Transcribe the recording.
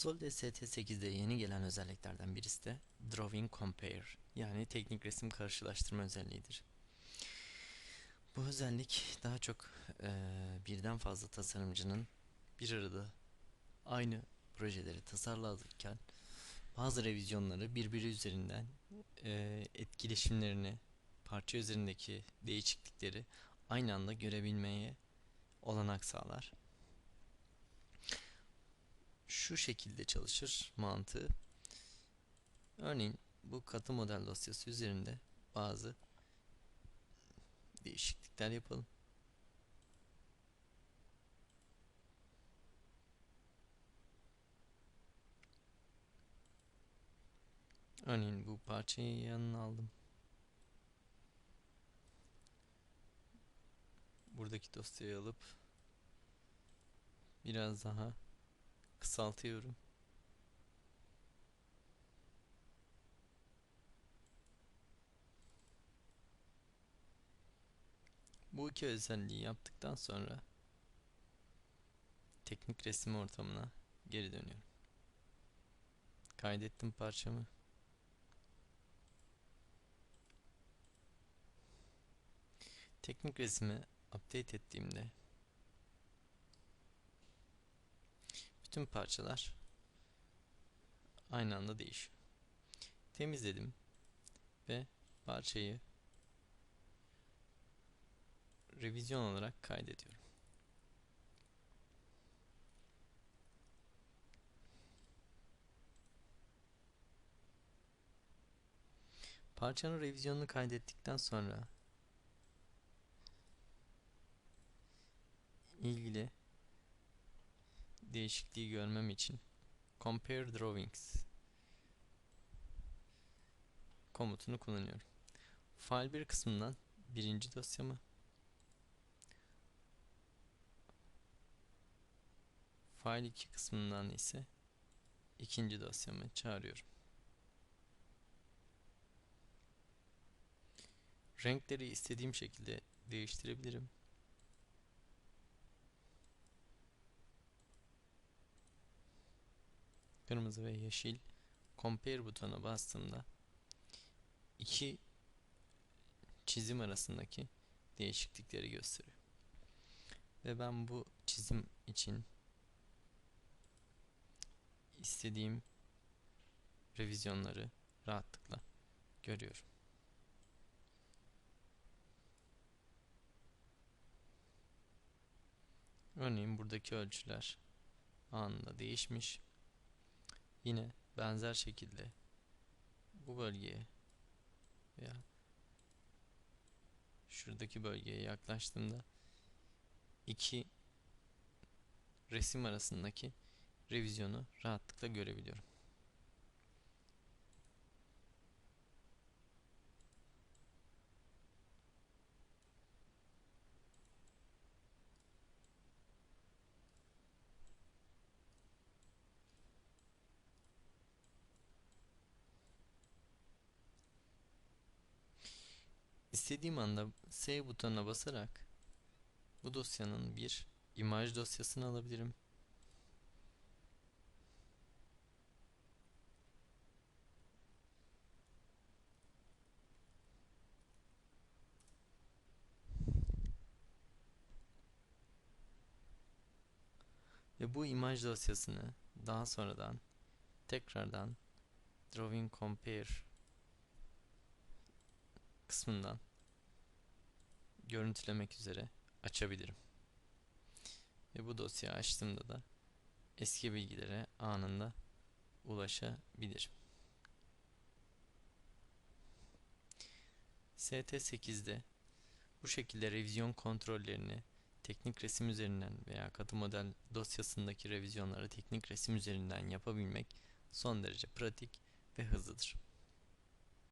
Solid ST8'de yeni gelen özelliklerden birisi de Drawing Compare yani teknik resim karşılaştırma özelliğidir. Bu özellik daha çok eee, birden fazla tasarımcının bir arada aynı projeleri tasarlarken bazı revizyonları birbiri üzerinden eee, etkileşimlerini, parça üzerindeki değişiklikleri aynı anda görebilmeye olanak sağlar. Şu şekilde çalışır mantığı. Örneğin bu katı model dosyası üzerinde bazı değişiklikler yapalım. Örneğin bu parçayı yanına aldım. Buradaki dosyayı alıp biraz daha kısaltıyorum. Bu iki özelliği yaptıktan sonra teknik resim ortamına geri dönüyorum. Kaydettim parçamı. Teknik resmi update ettiğimde bütün parçalar aynı anda değişiyor. Temizledim ve parçayı revizyon olarak kaydediyorum. Parçanın revizyonunu kaydettikten sonra ilgili değişikliği görmem için compare drawings komutunu kullanıyorum. File 1 kısmından birinci dosyamı File 2 kısmından ise ikinci dosyamı çağırıyorum. Renkleri istediğim şekilde değiştirebilirim. Kırmızı ve yeşil Compare butonuna bastığımda iki çizim arasındaki değişiklikleri gösteriyor. Ve ben bu çizim için istediğim revizyonları rahatlıkla görüyorum. Örneğin buradaki ölçüler anında değişmiş. Yine benzer şekilde bu bölgeye veya şuradaki bölgeye yaklaştığımda iki resim arasındaki revizyonu rahatlıkla görebiliyorum. İstediğim anda S butonuna basarak bu dosyanın bir imaj dosyasını alabilirim. Ve bu imaj dosyasını daha sonradan tekrardan Drawing Compare kısmından görüntülemek üzere açabilirim. Ve bu dosyayı açtığımda da eski bilgilere anında ulaşabilirim. ST8'de bu şekilde revizyon kontrollerini teknik resim üzerinden veya katı model dosyasındaki revizyonları teknik resim üzerinden yapabilmek son derece pratik ve hızlıdır.